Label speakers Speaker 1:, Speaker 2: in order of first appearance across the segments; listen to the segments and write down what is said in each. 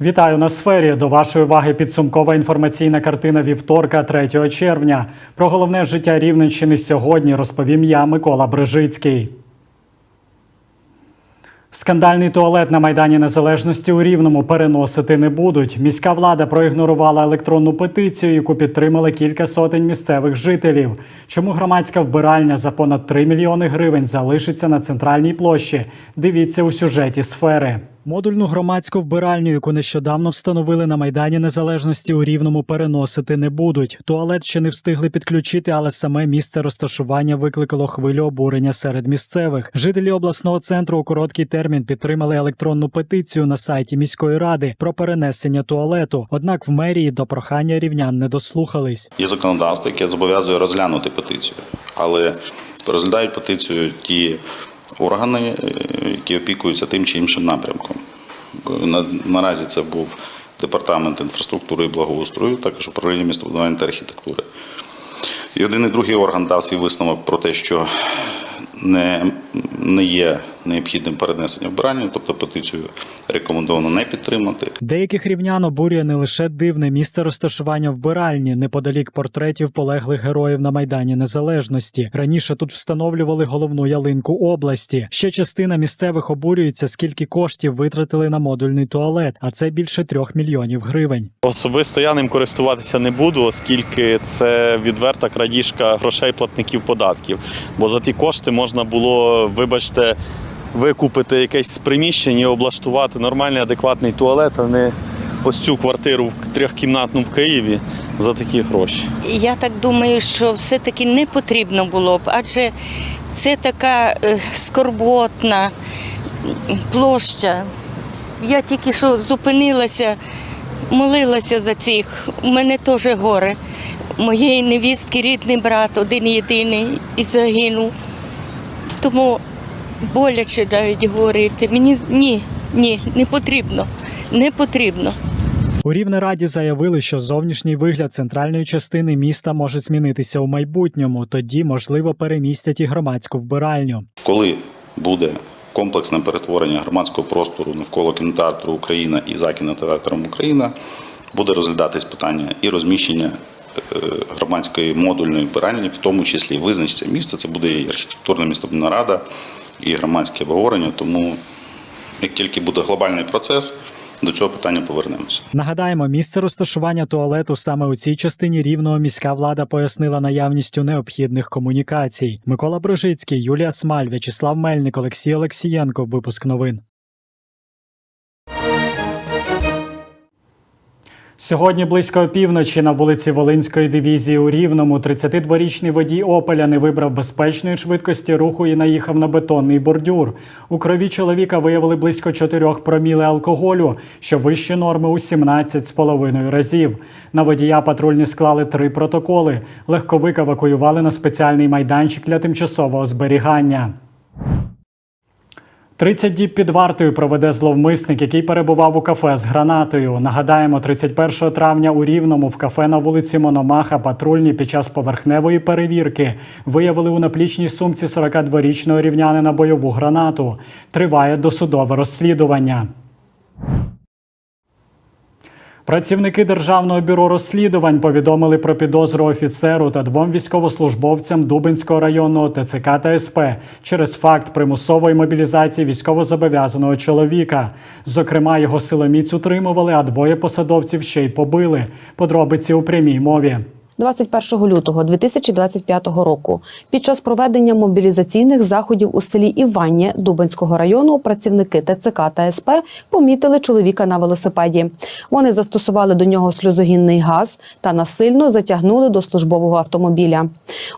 Speaker 1: Вітаю на сфері. До вашої уваги підсумкова інформаційна картина вівторка 3 червня. Про головне життя Рівненщини сьогодні розповім я, Микола Брижицький. Скандальний туалет на Майдані Незалежності у Рівному переносити не будуть. Міська влада проігнорувала електронну петицію, яку підтримали кілька сотень місцевих жителів. Чому громадська вбиральня за понад 3 мільйони гривень залишиться на центральній площі? Дивіться у сюжеті сфери. Модульну громадську вбиральню, яку нещодавно встановили на Майдані Незалежності у Рівному, переносити не будуть. Туалет ще не встигли підключити, але саме місце розташування викликало хвилю обурення серед місцевих. Жителі обласного центру у короткий термін підтримали електронну петицію на сайті міської ради про перенесення туалету. Однак в мерії до прохання рівнян не дослухались.
Speaker 2: Є законодавство, яке зобов'язує розглянути петицію, але розглядають петицію ті органи, е, які опікуються тим чи іншим напрямком. Наразі це був департамент інфраструктури і благоустрою, також управління містобудування та архітектури. І один і другий орган дав свій висновок про те, що не, не є необхідним перенесення вбирання, тобто петицію рекомендовано не підтримати.
Speaker 1: Деяких рівнян обурює не лише дивне місце розташування вбиральні неподалік портретів полеглих героїв на майдані Незалежності. Раніше тут встановлювали головну ялинку області. Ще частина місцевих обурюється, скільки коштів витратили на модульний туалет, а це більше трьох мільйонів гривень.
Speaker 3: Особисто я ним користуватися не буду, оскільки це відверта крадіжка грошей платників податків. Бо за ті кошти можна було, вибачте, викупити якесь приміщення і облаштувати нормальний адекватний туалет, а не ось цю квартиру трьохкімнатну в Києві за такі гроші.
Speaker 4: Я так думаю, що все-таки не потрібно було б, адже це така е, скорботна площа. Я тільки що зупинилася, молилася за цих. У мене теж горе. Моєї невістки рідний брат, один єдиний, і загинув. Тому боляче навіть говорити. Мені ні, ні, не потрібно. Не потрібно.
Speaker 1: У Рівнераді заявили, що зовнішній вигляд центральної частини міста може змінитися у майбутньому. Тоді, можливо, перемістять і громадську вбиральню.
Speaker 2: Коли буде комплексне перетворення громадського простору навколо кінотеатру Україна і за кінотеатром Україна, буде розглядатись питання і розміщення е, громадської модульної вбиральні, в тому числі і визначиться місце. Це буде і архітектурна містобудівна рада, і громадське обговорення. Тому як тільки буде глобальний процес, до цього питання повернемося.
Speaker 1: Нагадаємо, місце розташування туалету саме у цій частині рівного міська влада пояснила наявністю необхідних комунікацій. Микола Брожицький, Юлія Смаль, В'ячеслав Мельник, Олексій Олексієнко. Випуск новин. Сьогодні близько опівночі на вулиці Волинської дивізії у Рівному 32-річний водій Опеля не вибрав безпечної швидкості руху і наїхав на бетонний бордюр. У крові чоловіка виявили близько 4 проміли алкоголю, що вище норми у 17,5 разів. На водія патрульні склали три протоколи. Легковик евакуювали на спеціальний майданчик для тимчасового зберігання. 30 діб під вартою проведе зловмисник, який перебував у кафе з гранатою. Нагадаємо, 31 травня у Рівному в кафе на вулиці Мономаха патрульні під час поверхневої перевірки виявили у наплічній сумці 42-річного рівнянина бойову гранату. Триває досудове розслідування. Працівники Державного бюро розслідувань повідомили про підозру офіцеру та двом військовослужбовцям Дубинського районного ТЦК та СП через факт примусової мобілізації військовозобов'язаного чоловіка. Зокрема, його силоміць утримували, а двоє посадовців ще й побили. Подробиці у прямій мові.
Speaker 5: 21 лютого 2025 року під час проведення мобілізаційних заходів у селі Іваннє Дубинського району працівники ТЦК та СП помітили чоловіка на велосипеді. Вони застосували до нього сльозогінний газ та насильно затягнули до службового автомобіля.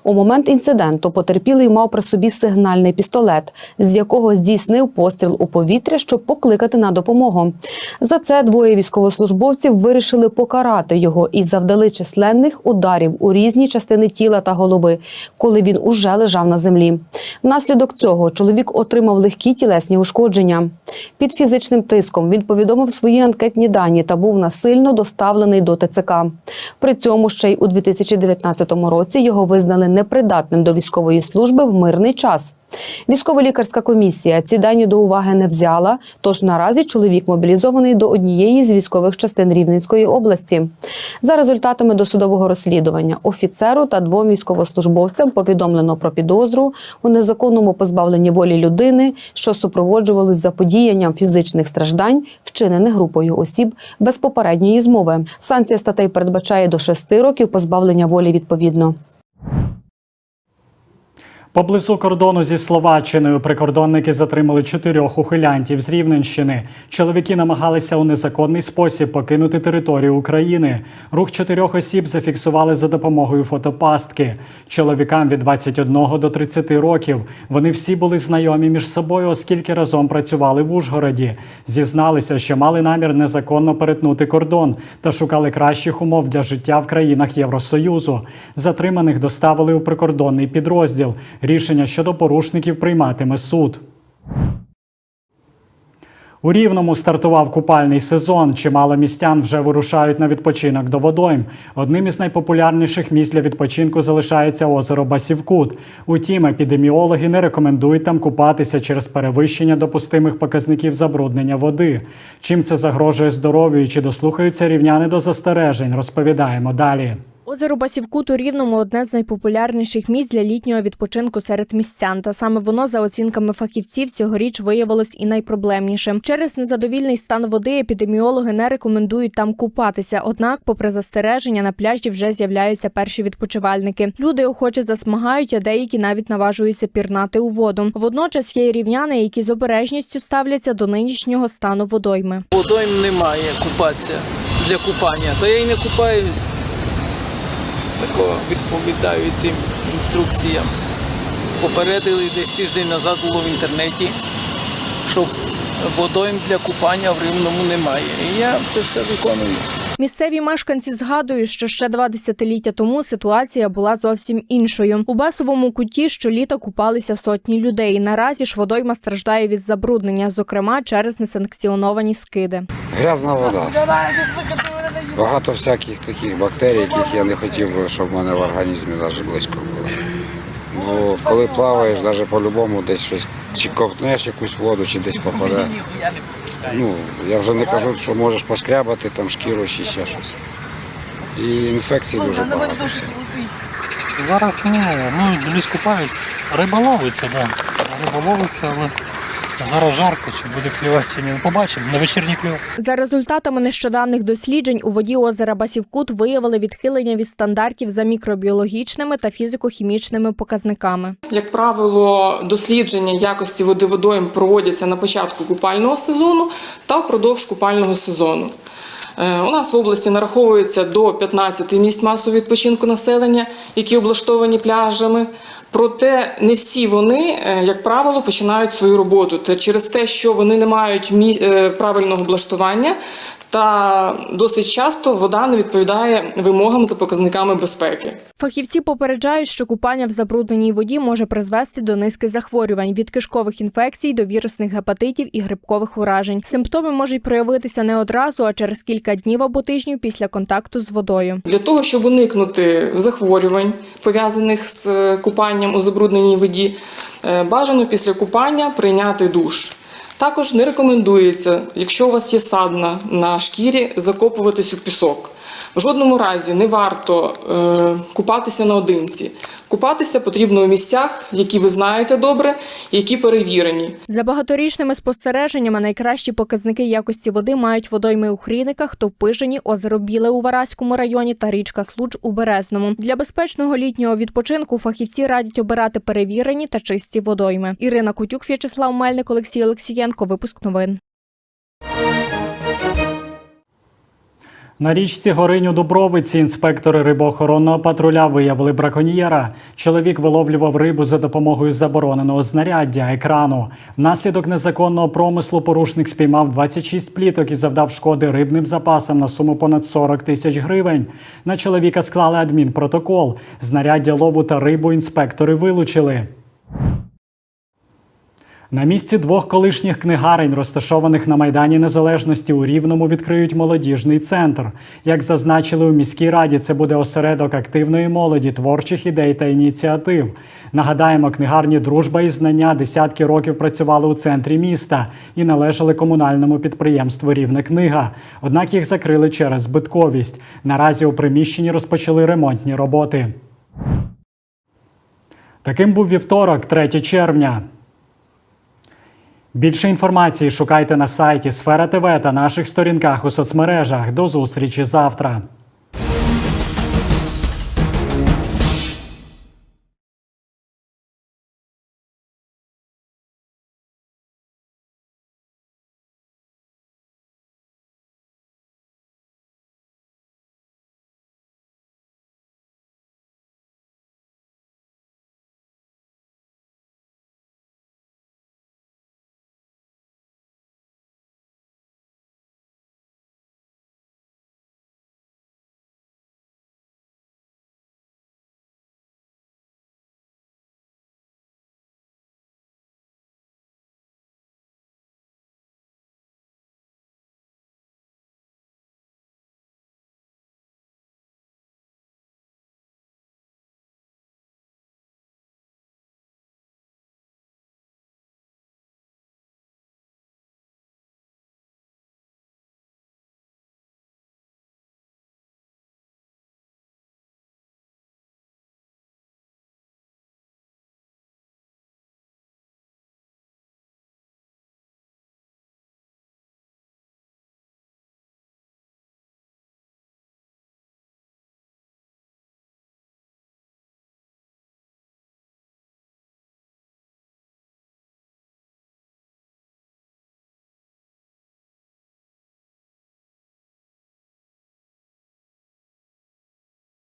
Speaker 5: У момент інциденту потерпілий мав при собі сигнальний пістолет, з якого здійснив постріл у повітря, щоб покликати на допомогу. За це двоє військовослужбовців вирішили покарати його і завдали численних ударів у різні частини тіла та голови, коли він уже лежав на землі. Внаслідок цього чоловік отримав легкі тілесні ушкодження. Під фізичним тиском він повідомив свої анкетні дані та був насильно доставлений до ТЦК. При цьому ще й у 2019 році його визнали непридатним до військової служби в мирний час. Військово-лікарська комісія ці дані до уваги не взяла. Тож наразі чоловік мобілізований до однієї з військових частин Рівненської області. За результатами досудового розслідування офіцеру та двом військовослужбовцям повідомлено про підозру у незаконному позбавленні волі людини, що супроводжувалось заподіянням фізичних страждань, вчинених групою осіб без попередньої змови. Санкція статей передбачає до шести років позбавлення волі відповідно.
Speaker 1: Поблизу кордону зі Словаччиною прикордонники затримали чотирьох ухилянтів з Рівненщини. Чоловіки намагалися у незаконний спосіб покинути територію України. Рух чотирьох осіб зафіксували за допомогою фотопастки. Чоловікам від 21 до 30 років. Вони всі були знайомі між собою, оскільки разом працювали в Ужгороді. Зізналися, що мали намір незаконно перетнути кордон та шукали кращих умов для життя в країнах Євросоюзу. Затриманих доставили у прикордонний підрозділ. Рішення щодо порушників прийматиме суд. У Рівному стартував купальний сезон. Чимало містян вже вирушають на відпочинок до водойм. Одним із найпопулярніших місць для відпочинку залишається озеро Басівкут. Утім, епідеміологи не рекомендують там купатися через перевищення допустимих показників забруднення води. Чим це загрожує здоров'ю і чи дослухаються рівняни до застережень, розповідаємо далі.
Speaker 6: Озеро Басівкут у Рівному одне з найпопулярніших місць для літнього відпочинку серед містян. Та саме воно, за оцінками фахівців, цьогоріч виявилось і найпроблемнішим. Через незадовільний стан води епідеміологи не рекомендують там купатися. Однак, попри застереження, на пляжі вже з'являються перші відпочивальники. Люди охоче засмагають, а деякі навіть наважуються пірнати у воду. Водночас є і рівняни, які з обережністю ставляться до нинішнього стану водойми.
Speaker 7: Водойм немає купатися для купання, то я й не купаюсь. Тако відповідаю цим інструкціям. Попередили десь тиждень назад було в інтернеті, що водойм для купання в Рівному немає. І я це все виконую.
Speaker 6: Місцеві мешканці згадують, що ще два десятиліття тому ситуація була зовсім іншою. У басовому куті щоліта купалися сотні людей. Наразі ж водойма страждає від забруднення, зокрема через несанкціоновані скиди.
Speaker 8: Грязна вода. Багато всяких таких бактерій, яких я не хотів би, щоб в мене в організмі навіть близько було. Бо коли плаваєш, навіть по-любому десь щось чи ковтнеш якусь воду, чи десь попаде. Ну, я вже не кажу, що можеш пошкрябати там шкіру чи ще щось. І інфекцій дуже багато.
Speaker 9: Зараз ні, ну дивлюсь купаються. Риба ловиться, так. Да. Риба ловиться, але зараз жарко, чи буде клювати, чи ні. Ну, Побачимо, на вечірній клюв.
Speaker 6: За результатами нещодавних досліджень у воді озера Басівкут виявили відхилення від стандартів за мікробіологічними та фізико-хімічними показниками.
Speaker 10: Як правило, дослідження якості води водойм проводяться на початку купального сезону та впродовж купального сезону. Е, У нас в області нараховується до 15 місць масового відпочинку населення, які облаштовані пляжами. Проте не всі вони, е, як правило, починають свою роботу. Та через те, що вони не мають е, правильного облаштування, та досить часто вода не відповідає вимогам за показниками безпеки.
Speaker 6: Фахівці попереджають, що купання в забрудненій воді може призвести до низки захворювань від кишкових інфекцій до вірусних гепатитів і грибкових уражень. Симптоми можуть проявитися не одразу, а через кілька днів або тижнів після контакту з водою.
Speaker 10: Для того, щоб уникнути захворювань, пов'язаних з купанням у забрудненій воді, е, бажано після купання прийняти душ. Також не рекомендується, якщо у вас є садна на шкірі, закопуватись у пісок. В жодному разі не варто е, купатися наодинці. Купатися потрібно у місцях, які ви знаєте добре, які перевірені.
Speaker 6: За багаторічними спостереженнями найкращі показники якості води мають водойми у Хріниках, Товпижині, озеро Біле у Вараському районі та річка Случ у Березному. Для безпечного літнього відпочинку фахівці радять обирати перевірені та чисті водойми. Ірина Кутюк, В'ячеслав Мельник, Олексій Олексієнко. Випуск новин.
Speaker 1: На річці Горинь у Дубровиці інспектори рибоохоронного патруля виявили браконьєра. Чоловік виловлював рибу за допомогою забороненого знаряддя екрану. Внаслідок незаконного промислу порушник спіймав 26 пліток і завдав шкоди рибним запасам на суму понад 40 тисяч гривень. На чоловіка склали адмінпротокол. Знаряддя лову та рибу інспектори вилучили. На місці двох колишніх книгарень, розташованих на Майдані Незалежності у Рівному, відкриють молодіжний центр. Як зазначили у міській раді, це буде осередок активної молоді, творчих ідей та ініціатив. Нагадаємо, книгарні Дружба і знання десятки років працювали у центрі міста і належали комунальному підприємству Рівне книга. Однак їх закрили через збитковість. Наразі у приміщенні розпочали ремонтні роботи. Таким був вівторок, 3 червня. Більше інформації шукайте на сайті Сфера ТВ та наших сторінках у соцмережах. До зустрічі завтра.